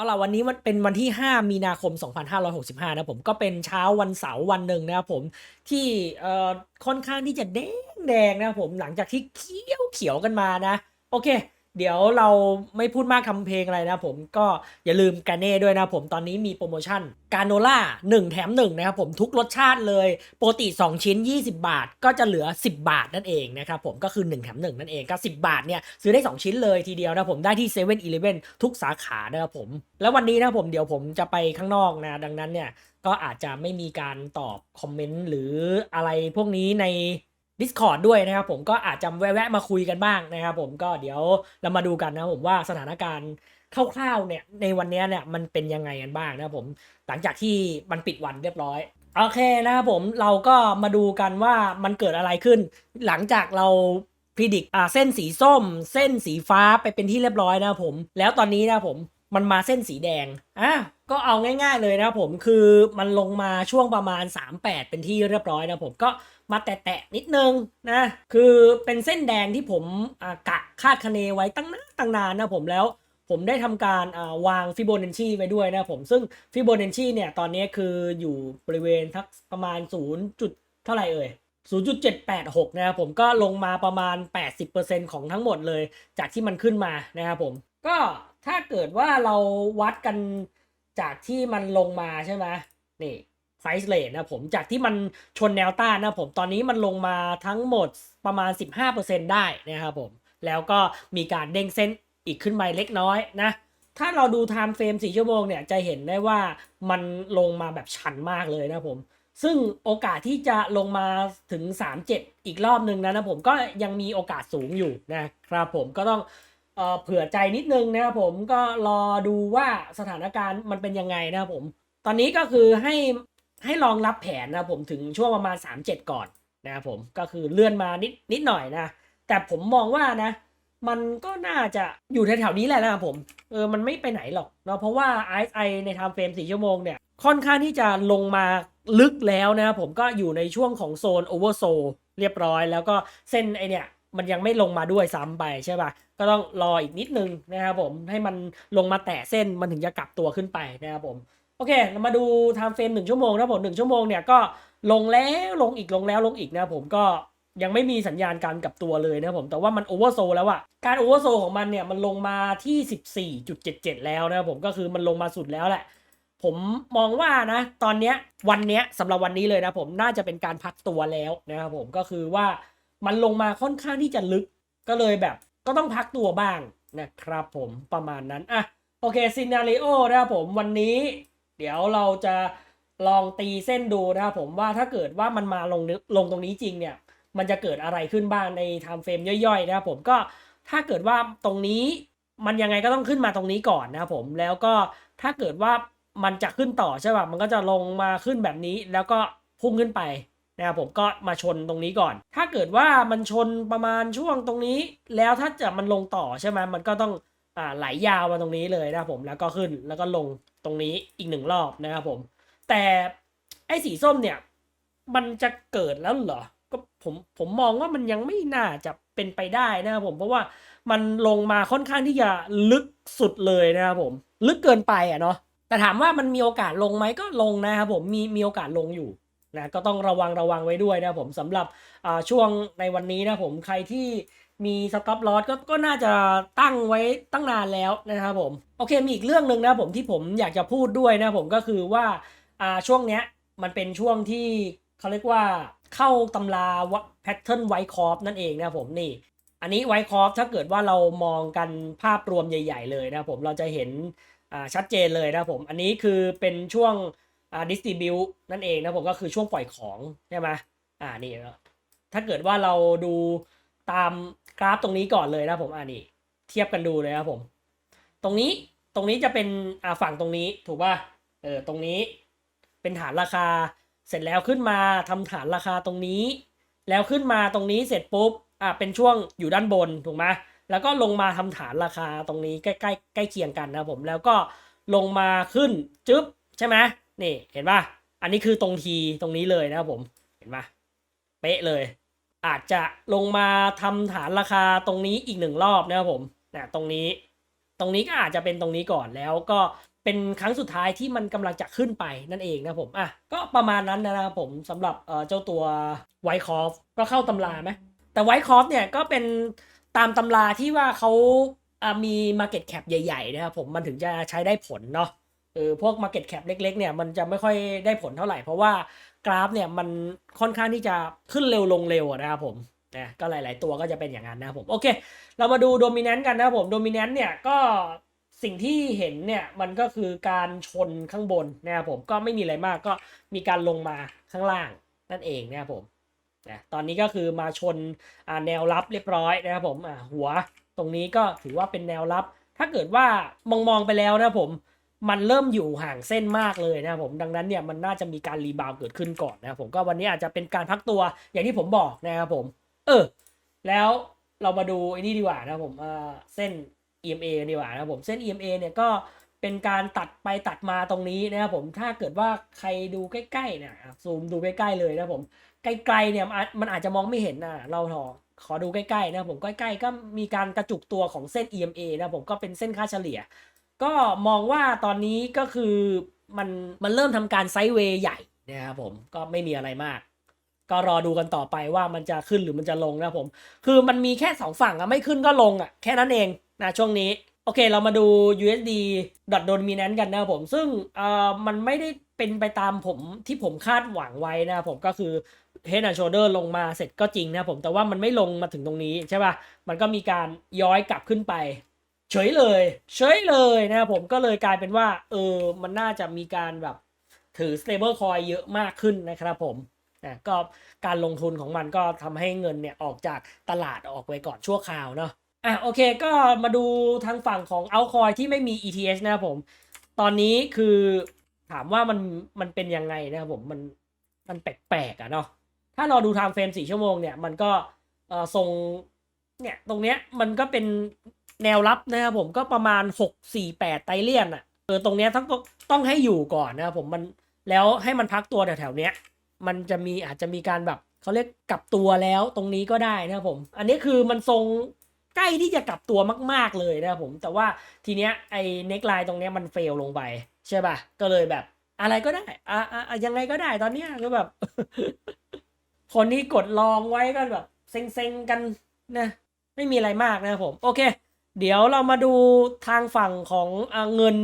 เอาล่ะวันนี้มันเป็นวันที่ 5 มีนาคม 2565 นะผมก็เป็นเช้าวันเสาร์วันหนึ่งนะครับผมที่เอ่อค่อนข้างที่จะแดงแดงนะครับผมหลังจากที่เขียวเขียวกันมานะ โอเค เดี๋ยวเราไม่พูดมากทำเพลงอะไรนะผมก็อย่าลืมกาเน่ด้วยนะผมตอนนี้มีโปรโมชั่นกาโนล่า1แถม1นะครับผมทุกรสชาติเลยโปกติ 2 ชิ้น 20 บาท ก็จะเหลือ 10 บาทนั่นเองนะครับผมก็คือ 1 แถม 1 นั่นเองก็ 10 บาทเนี่ยซื้อได้ 2 ชิ้นเลยทีเดียวนะผมได้ที่7 e เ e ่ e อทุกสาขานะครับผม แล้ววันนี้นะผมเดี๋ยวผมจะไปข้างนอกนะดังนั้นเนี่ยก็อาจจะไม่มีการตอบคอมเมนต์หรืออะไรพวกนี้ใน Discord ด้วยนะครับผมก็อาจจะแวะมาคุยกันบ้างนะครับผมก็เดี๋ยวเรามาดูกันนะครับผมว่าสถานการณ์คร่าวๆเนี่ยในวันนี้เนี่ยมันเป็นยังไงกันบ้างนะครับผมหลังจากที่มันปิดวันเรียบร้อย โอเคนะครับผมเราก็มาดูกันว่ามันเกิดอะไรขึ้น หลังจากเราพิดิกอ่าเส้นสีส้ม เส้นสีฟ้าไปเป็นที่เรียบร้อยนะครับผม แล้วตอนนี้นะครับผมมันมาเส้นสีแดงอะ ก็เอาง่าย ๆเลยนะครับผมคือมันลงมาช่วงประมาณ 38 เป็นที่เรียบร้อยนะผมก็มาแตะๆนิดนึงนะคือเป็นเส้นแดงที่ผมกะคาดคะเนไว้ตั้งนานตั้งนานนะผมแล้วผมได้ทำการวางฟิโบนัชชีไว้ด้วยนะผมซึ่งฟิโบนัชชีเนี่ยตอนนี้คืออยู่บริเวณทักประมาณ 0 จุดเท่าไหร่เอ่ย0.786 นะครับผมก็ลงมาประมาณ 80%ของทั้งหมดเลย จากที่มันขึ้นมานะครับผม ก็ถ้าเกิดว่าเราวัดกัน จากที่มันลงมาใช่ไหมนี่ไฟส์เลทนะผมจากที่มันชนแนวต้านนะผมตอนนี้มันลงมาทั้งหมดประมาณ 15%ได้นะครับผม แล้วก็มีการเด้งเส้นอีกขึ้นมาเล็กน้อยนะ ถ้าเราดูไทม์เฟรม4ชั่วโมงเนี่ยจะเห็นได้ว่ามันลงมาแบบชันมากเลยนะผม ซึ่งโอกาสที่จะลงมาถึง 3-7 อีกรอบหนึ่งนะนะผมก็ยังมีโอกาสสูงอยู่นะครับผมก็ต้อง เออเผื่อใจนิดนึงนะครับผมก็รอดูว่าสถานการณ์มันเป็นยังไงนะครับผม ตอนนี้ก็คือให้ให้ลองรับแผนนะผมถึงช่วงประมาณ 3-7 ก่อนนะครับผมก็คือเลื่อนมานิดนิดหน่อยนะ แต่ผมมองว่านะ มันก็น่าจะอยู่แถวๆนี้แหละนะครับผมเออมันไม่ไปไหนหรอกเนาะเพราะว่า RSI ในไทม์เฟรม4ชั่วโมงเนี่ยค่อนข้างที่จะลงมาลึกแล้วนะครับผมก็อยู่ในช่วงของโซนโอเวอร์โซเรียบร้อย แล้วก็เส้นไอเนี่ย มันยังไม่ลงมาด้วยซ้ำไปใช่ป่ะ ก็ต้องรออีกนิดนึงนะครับผมให้มันลงมาแตะเส้นมันถึงจะกลับตัวขึ้นไปนะครับผมโอเคเรามาดูไทม์เฟรมหนึ่งชั่วโมงนะผมหนึ่งชั่วโมงเนี่ยก็ลงแล้วลงอีกลงแล้วลงอีกนะผมก็ยังไม่มีสัญญาณการกลับตัวเลยนะผมแต่ว่ามันโอเวอร์โซแล้วอะการโอเวอร์โซของมันเนี่ยมันลงมาที่ 14.77 แล้วนะผมก็คือมันลงมาสุดแล้วแหละ ผมมองว่านะตอนเนี้ยวันเนี้ยสำหรับวันนี้เลยนะผมน่าจะเป็นการพักตัวแล้วนะครับผมก็คือว่า มันลงมาค่อนข้างที่จะลึกก็เลยแบบก็ต้องพักตัวบ้างนะครับผมประมาณนั้นอะโอเคซีนารีโอนะครับผมวันนี้ เดี๋ยวเราจะลองตีเส้นดูนะครับผมว่าถ้าเกิดว่ามันมาลงนึลงตรงนี้จริงเนี่ย มันจะเกิดอะไรขึ้นบ้างในไทม์เฟรมย่อยๆนะครับผมก็ถ้าเกิดว่าตรงนี้มันยังไงก็ต้องขึ้นมาตรงนี้ก่อนนะครับผมแล้วก็ถ้าเกิดว่ามันจะขึ้นต่อใช่ป่ะมันก็จะลงมาขึ้นแบบนี้แล้วก็พุ่งขึ้นไป นะครับผมก็มาชนตรงนี้ก่อน ถ้าเกิดว่ามันชนประมาณช่วงตรงนี้ แล้วถ้าจะมันลงต่อใช่ไหมมันก็ต้องอ่าไหลยาวมาตรงนี้เลยนะครับผมแล้วก็ขึ้นแล้วก็ลงตรงนี้อีกหนึ่งรอบนะครับผม แต่ไอ้สีส้มเนี่ย มันจะเกิดแล้วเหรอก็ผมผมมองว่ามันยังไม่น่าจะเป็นไปได้นะครับผมเพราะว่ามันลงมาค่อนข้างที่จะลึกสุดเลยนะครับผม ลึกเกินไปอะเนาะแต่ถามว่ามันมีโอกาสลงไหมก็ลงนะครับผมมีมีโอกาสลงอยู่ นะก็ต้องระวังระวังไว้ด้วยนะผมสำหรับช่วงในวันนี้นะผมใครที่มีสต็อปลอสก็ก็น่าจะตั้งไว้ตั้งนานแล้วนะครับผมโอเคมีอีกเรื่องหนึ่งนะผมที่ผมอยากจะพูดด้วยนะผมก็คือว่าช่วงเนี้ยมันเป็นช่วงที่เขาเรียกว่าเข้าตำราแพทเทิร์นไวคอฟนั่นเองนะผมนี่อันนี้ไวคอฟถ้าเกิดว่าเรามองกันภาพรวมใหญ่ ๆ เลยนะผมเราจะเห็นชัดเจนเลยนะผมอันนี้คือเป็นช่วง ดิสติบิวนั่นเองนะผมก็คือช่วงปล่อยของใช่ไหมอ่านี่ถ้าเกิดว่าเราดูตามกราฟตรงนี้ก่อนเลยนะผมอ่านี่เทียบกันดูเลยนะครับผม ตรงนี้ตรงนี้จะเป็นอ่าฝั่งตรงนี้ถูกป่ะเออตรงนี้เป็นฐานราคาเสร็จแล้วขึ้นมาทำฐานราคาตรงนี้ แล้วขึ้นมาตรงนี้เสร็จปุ๊บอะเป็นช่วงอยู่ด้านบนถูกไหมแล้วก็ลงมาทำฐานราคาตรงนี้ใกล้ใกล้ใกล้เคียงกันนะผมแล้วก็ลงมาขึ้นจึ๊บใช่ไหม นี่เห็นป่ะ อันนี้คือตรงทีตรงนี้เลยนะครับผม เห็นป่ะ เป๊ะเลย อาจจะลงมาทำฐานราคาตรงนี้อีกหนึ่งรอบนะครับผมนะตรงนี้ ตรงนี้ก็อาจจะเป็นตรงนี้ก่อนแล้วก็เป็นครั้งสุดท้ายที่มันกำลังจะขึ้นไปนั่นเองนะผม อะ ก็ประมาณนั้นนะครับผมสำหรับเจ้าตัวไวคอฟก็เข้าตำราไหมแต่ไวคอฟเนี่ยก็เป็นตามตำราที่ว่าเขามี Market Cap ใหญ่ ๆ นะครับผมมันถึงจะใช้ได้ผลเนาะ เออพวก Market Cap เล็ก ๆ เนี่ยมันจะไม่ค่อยได้ผลเท่าไหร่ เพราะว่ากราฟเนี่ยมันค่อนข้างที่จะขึ้นเร็วลงเร็วนะครับผมนะก็หลาย ๆ ตัวก็จะเป็นอย่างนั้นนะครับผมโอเค เรามาดูโดมิ n น n t กันนะครับผมโดมิ n น n t เนี่ยก็สิ่งที่เห็นเนี่ยมันก็คือการชนข้างบนนะครับผมก็ไม่มีอะไรมากก็มีการลงมาข้างล่างนั่นเองนะครับผมนะตอนนี้ก็คือมาชนาแนวรับเรียบร้อยนะครับผมหัวตรงนี้ก็ถือว่าเป็นแนวรับ ถ้าเกิดว่ามองมองๆไปแล้วนะครับผม มันเริ่มอยู่ห่างเส้นมากเลยนะผมดังนั้นเนี่ยมันน่าจะมีการรีบาวเกิดขึ้นก่อนนะผมก็วันนี้อาจจะเป็นการพักตัวอย่างที่ผมบอกนะครับผม เออ แล้วเรามาดูไอ้นี่ดีกว่านะผมเออเส้น EMA ดีกว่านะผมเส้น EMA เนี่ยก็เป็นการตัดไปตัดมาตรงนี้นะครับผมถ้าเกิดว่าใครดูใกล้ๆนี่ยอะซูมดูใกล้ๆเลยนะผมไกลๆเนี่ยมันอาจจะมองไม่เห็นนะเราถอขอดูใกล้ๆนะผมใกล้ๆก็มีการกระจุกตัวของเส้น EMA นะผมก็เป็นเส้นค่าเฉลี่ย ก็มองว่าตอนนี้ก็คือมันมันเริ่มทำการไซด์เวย์ใหญ่นะครับผมก็ไม่มีอะไรมาก ก็รอดูกันต่อไปว่ามันจะขึ้นหรือมันจะลงนะครับผม คือมันมีแค่สองฝั่งอะไม่ขึ้นก็ลงอะแค่นั้นเองนะช่วงนี้ โอเคเรามาดู USD dot dominant กันนะผมซึ่งเอ่อมันไม่ได้เป็นไปตามผมที่ผมคาดหวังไว้นะผมก็คือ Head and Shoulder ลงมาเสร็จก็จริงนะผมแต่ว่ามันไม่ลงมาถึงตรงนี้ใช่ป่ะมันก็มีการย้อยกลับขึ้นไป เฉยเลย เฉยเลยนะครับผมก็เลยกลายเป็นว่า เออมันน่าจะมีการแบบถือ stable coin เยอะมากขึ้นนะครับผมนะก็การลงทุนของมันก็ทำให้เงินเนี่ยออกจากตลาดออกไปก่อนชั่วคราวเนาะอะโอเคก็มาดูทางฝั่งของ altcoin ที่ไม่มี ETH นะครับผม ตอนนี้คือถามว่ามันมันเป็นยังไงนะครับผมมันมันแปลกๆอะเนาะถ้าเราดูไทม์เฟรมสี่ชั่วโมงเนี่ยมันก็เออทรงเนี่ยตรงเนี้ยมันก็เป็น แนวรับนะครับผมก็ประมาณ 6 4 8 ไตเลียนอะเออตรงเนี้ยต้องต้องให้อยู่ก่อนนะครับผมมันแล้วให้มันพักตัวแถวๆเนี้ยมันจะมีอาจจะมีการแบบเขาเรียกกลับตัวแล้วตรงนี้ก็ได้นะครับผม อันนี้คือมันทรงใกล้ที่จะกลับตัวมาก ๆเลยนะครับผม แต่ว่าทีเนี้ยไอ้เน็กไลน์ตรงเนี้ยมันเฟลลงไปใช่ป่ะก็เลยแบบ อะไรก็ได้อะอะอะยังไงก็ได้ตอนเนี้ยก็แบบ คนที่กดลองไว้ก็แบบเซ็งๆกันนะไม่มีอะไรมากนะครับผม โอเค เดี๋ยวเรามาดูทางฝั่งของเงิน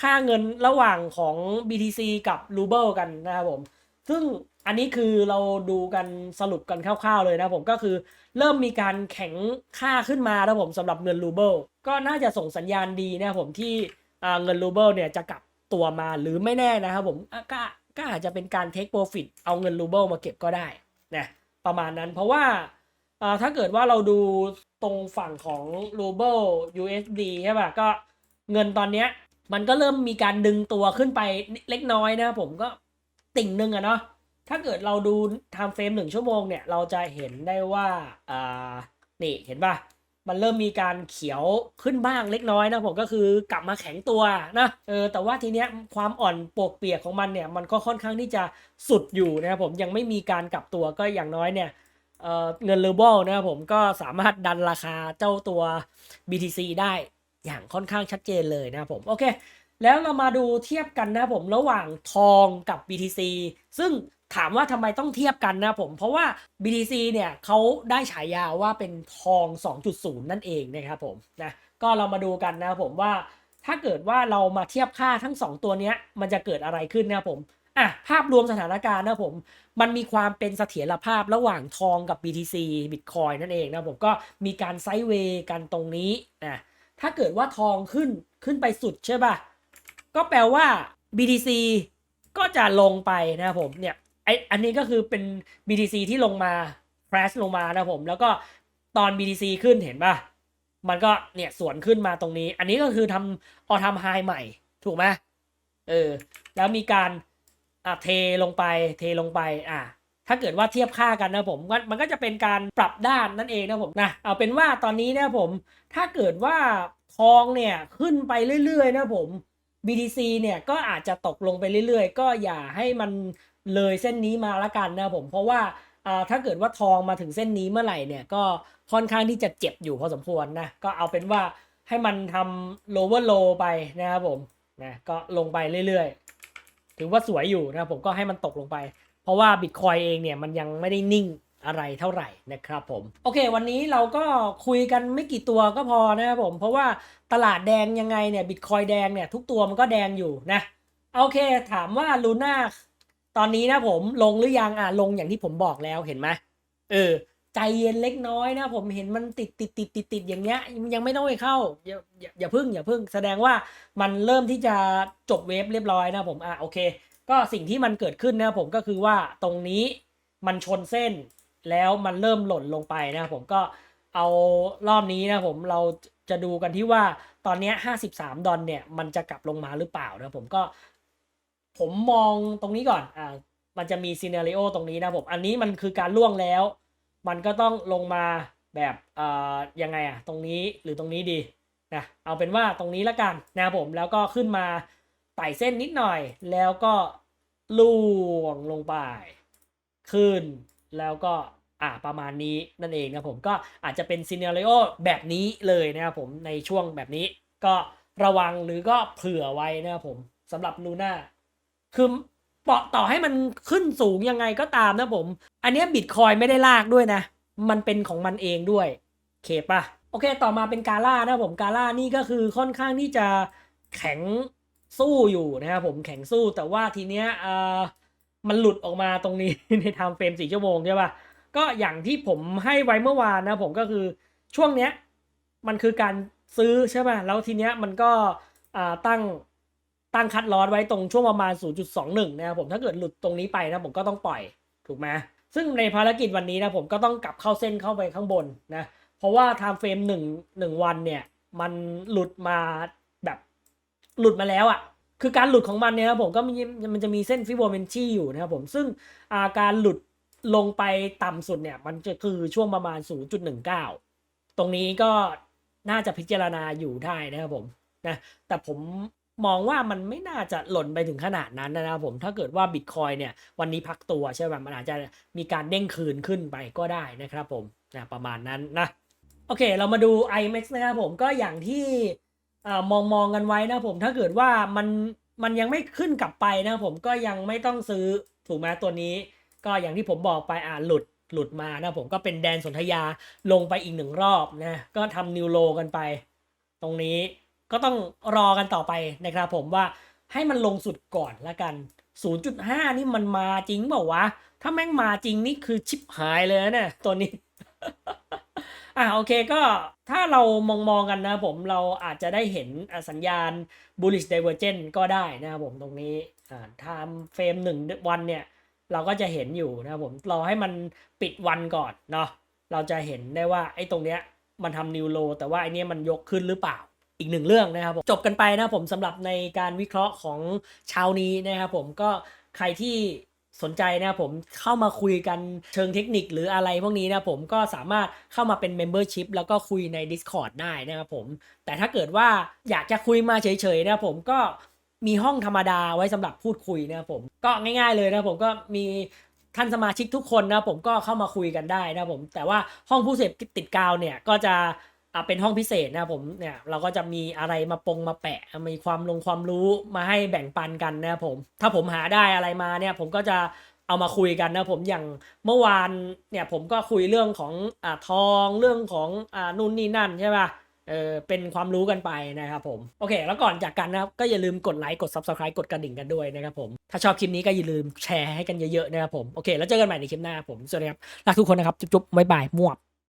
ค่าเงินระหว่างของ BTC กับ Ruble กันนะครับผม ซึ่งอันนี้คือเราดูกันสรุปกันคร่าวๆเลยนะผมก็คือเริ่มมีการแข็งค่าขึ้นมานะผมสำหรับเงินรูเบิลก็น่าจะส่งสัญญาณดีนะผมที่เงินรูเบิลเนี่ยจะกลับตัวมาหรือไม่แน่นะครับผมก็ก็อาจจะเป็นการเทคโปรฟิตเอาเงินรูเบิลมาเก็บก็ได้นะประมาณนั้นเพราะว่าถ้าเกิดว่าเราดู ตรงฝั่งของรูเบิล USD ใช่ป่ะ ก็เงินตอนเนี้ยมันก็เริ่มมีการดึงตัวขึ้นไปเล็กน้อยนะครับผมก็ติ่งหนึ่งอะเนาะถ้าเกิดเราดูไทม์เฟรมหนึ่งชั่วโมงเนี่ย เราจะเห็นได้ว่าอ่านี่เห็นป่ะ มันเริ่มมีการเขียวขึ้นบ้างเล็กน้อยนะผมก็คือกลับมาแข็งตัวนะเออแต่ว่าทีเนี้ยความอ่อนปวกเปียกของมันเนี่ย มันก็ค่อนข้างที่จะสุดอยู่นะครับผมยังไม่มีการกลับตัวก็อย่างน้อยเนี่ย เเงินเลเบลนะครับผมก็สามารถดันราคาเจ้าตัว BTC ได้อย่างค่อนข้างชัดเจนเลยนะครับผมโอเค แล้วเรามาดูเทียบกันนะครับผมระหว่างทองกับ BTC ซึ่งถามว่าทำไมต้องเทียบกันนะครับผมเพราะว่า BTC เนี่ยเขาได้ฉายาว่าเป็นทอง 2.0 นั่นเองนะครับผมนะก็เรามาดูกันนะครับผมว่าถ้าเกิดว่าเรามาเทียบค่าทั้ง 2 ตัวนี้มันจะเกิดอะไรขึ้นนะครับผม อะภาพรวมสถานการณ์นะผม มันมีความเป็นเสถียรภาพระหว่างทองกับ BTC Bitcoin นั่นเองนะผมก็มีการไซด์เวย์กันตรงนี้นะถ้าเกิดว่าทองขึ้นขึ้นไปสุดใช่ป่ะ ก็แปลว่า BTC ก็จะลงไปนะผมเนี่ยไออันนี้ก็คือเป็น BTC ที่ลงมา crash ลงมานะผม แล้วก็ตอน BTC ขึ้นเห็นป่ะ มันก็เนี่ยสวนขึ้นมาตรงนี้ อันนี้ก็คือทำออทำไฮใหม่ถูกไหมเออ แล้วมีการ อะเทลงไปเทลงไปอะถ้าเกิดว่าเทียบค่ากันนะผมมันก็จะเป็นการปรับด้านนั่นเองนะผมนะเอาเป็นว่าตอนนี้นะผมถ้าเกิดว่าทองเนี่ยขึ้นไปเรื่อยๆนะผม BTC เนี่ยก็อาจจะตกลงไปเรื่อยๆ ก็อย่าให้มันเลยเส้นนี้มาละกันนะผมเพราะว่าอ่าถ้าเกิดว่าทองมาถึงเส้นนี้เมื่อไหร่เนี่ยก็ค่อนข้างที่จะเจ็บอยู่พอสมควรนะก็เอาเป็นว่าให้มันทำ lower low ไปนะครับผมนะก็ลงไปเรื่อยๆ ถือว่าสวยอยู่นะครับผมก็ให้มันตกลงไป เพราะว่าบิตคอยเองเนี่ยมันยังไม่ได้นิ่งอะไรเท่าไหร่นะครับผม โอเค วันนี้เราก็คุยกันไม่กี่ตัวก็พอนะครับผม เพราะว่าตลาดแดงยังไงเนี่ยบิตคอยแดงเนี่ยทุกตัวมันก็แดงอยู่นะ โอเค ถามว่าลูน่าตอนนี้นะผมลงหรือยังอะลงอย่างที่ผมบอกแล้วเห็นไหมเออ ใจเย็นเล็กน้อยนะ ผมเห็นมันติดติดติดติดติดอย่างเงี้ยยังไม่ต้องไปเข้าอย่าอย่าอย่าพึ่งอย่าพึ่งแสดงว่ามันเริ่มที่จะจบเวฟเรียบร้อยนะผมอะโอเค ก็สิ่งที่มันเกิดขึ้นนะผมก็คือว่าตรงนี้มันชนเส้น แล้วมันเริ่มหล่นลงไปนะผมก็เอารอบนี้นะผมเราจะดูกันที่ว่าตอนนี้ 53 ดอลเนี่ย มันจะกลับลงมาหรือเปล่านะผมก็ ผมมองตรงนี้ก่อนอ่ามันจะมีซีนารีโอตรงนี้นะผม อันนี้มันคือการล่วงแล้ว มันก็ต้องลงมาแบบเอ่อยังไงอะตรงนี้หรือตรงนี้ดีนะเอาเป็นว่าตรงนี้ละกันนะผมแล้วก็ขึ้นมาไต่เส้นนิดหน่อย แล้วก็ล่วงลงไปขึ้นแล้วก็อ่าประมาณนี้นั่นเองนะผมก็อาจจะเป็นซีนารีโอแบบนี้เลยนะครับผมในช่วงแบบนี้ก็ระวังหรือก็เผื่อไว้นะครับผมสำหรับลูน่าคือเปาะต่อให้มันขึ้นสูงยังไงก็ตามนะผม อันนี้บิตคอยไม่ได้ลากด้วยนะ มันเป็นของมันเองด้วยเคปะโอเค ต่อมาเป็นกาล่านะผมกาล่านี่ก็คือค่อนข้างที่จะแข็งสู้อยู่นะครับผมแข็งสู้แต่ว่าทีเนี้ยเออมันหลุดออกมาตรงนี้ในไทม์เฟรมสี่ชั่วโมงใช่ปะก็อย่างที่ผมให้ไว้เมื่อวานนะผมก็คือช่วงเนี้ยมันคือการซื้อใช่ป่ะแล้วทีเนี้ยมันก็ตั้งตั้งคัดลอสไว้ตรงช่วงประมาณ 0.21 นะครับผมถ้าเกิดหลุดตรงนี้ไปนะผมก็ต้องปล่อยถูกไหม ซึ่งในภารกิจวันนี้นะผมก็ต้องกลับเข้าเส้นเข้าไปข้างบนนะเพราะว่าไทม์เฟรมหนึ่งหนึ่งวันเนี่ยมันหลุดมาแบบหลุดมาแล้วอะ่ะคือการหลุดของมันเนี่ยนะผมก็มีมันจะมีเส้นฟิโบเมนชีอยู่นะครับผมซึ่งอาการหลุดลงไปต่ำสุดเนี่ยมันจะคือช่วงประมาณ 0.19 ตรงนี้ก็น่าจะพิจารณาอยู่ได้นะครับผมนะแต่ผม มองว่ามันไม่น่าจะหล่นไปถึงขนาดนั้นนะครับผมถ้าเกิดว่าบิตคอยเนี่ยวันนี้พักตัวใช่ไหมมันอาจจะมีการเด้งคืนขึ้นไปก็ได้นะครับผมนะประมาณนั้นนะโอเค เรามาดู IMAX นะครับผมก็อย่างที่มองมองกันไว้นะผมถ้าเกิดว่ามันมันยังไม่ขึ้นกลับไปนะผมก็ยังไม่ต้องซื้อถูกไหมตัวนี้ ก็อย่างที่ผมบอกไปอ่าหลุดหลุดมานะผมก็เป็นแดนสนธยาลงไปอีกหนึ่งรอบนะก็ทำนิวโลกันไป ตรงนี้ ก็ต้องรอกันต่อไปนะครับผมว่าให้มันลงสุดก่อนละกัน 0.5 นี่มันมาจริงเปล่าวะ ถ้าแม่งมาจริงนี่คือชิปหายเลยนะเนี่ยตัวนี้ อะโอเคก็ถ้าเรามองมองกันนะผมเราอาจจะได้เห็นสัญญาณ bullish divergence ก็ได้นะครับผมตรงนี้อ่า time frame หนึ่งวันเนี่ย เราก็จะเห็นอยู่นะครับผมรอให้มันปิดวันก่อนเนาะเราจะเห็นได้ว่าไอ้ตรงเนี้ยมันทำนิวโลแต่ว่าไอ้นี้มันยกขึ้นหรือเปล่า อีกหนึ่งเรื่องนะครับผมจบกันไปนะผมสำหรับในการวิเคราะห์ของเช้านี้นะครับผมก็ใครที่สนใจนะครับผมเข้ามาคุยกันเชิงเทคนิคหรืออะไรพวกนี้นะผมก็สามารถเข้ามาเป็น Membership แล้วก็คุยใน Discord ได้นะครับผม แต่ถ้าเกิดว่าอยากจะคุยมาเฉยๆนะผมก็มีห้องธรรมดาไว้สำหรับพูดคุยนะครับผมก็ง่ายๆเลยนะผมก็มีท่านสมาชิกทุกคนนะผมก็เข้ามาคุยกันได้นะครับผม แต่ว่าห้องผู้เสพติดกาวเนี่ยก็จะ อ่าเป็นห้องพิเศษนะผมเนี่ยเราก็จะมีอะไรมาปงมาแปะ มีความลงความรู้มาให้แบ่งปันกันนะผม ถ้าผมหาได้อะไรมาเนี่ยผมก็จะเอามาคุยกันนะผมอย่างเมื่อวานเนี่ยผมก็คุยเรื่องของอ่าทองเรื่องของอ่านู่นนี่นั่นใช่ป่ะเออเป็นความรู้กันไปนะครับผม โอเค แล้วก่อนจากกันนะครับ ก็อย่าลืมกดไลค์กด Subscribe กดกระดิ่งกันด้วยนะครับผม ถ้าชอบคลิปนี้ก็อย่าลืมแชร์ให้กันเยอะๆนะครับผม โอเค แล้วเจอกันใหม่ในคลิปหน้าผม สวัสดีครับ รักทุกคนนะครับ จุ๊บๆบ๊ายบายมวบ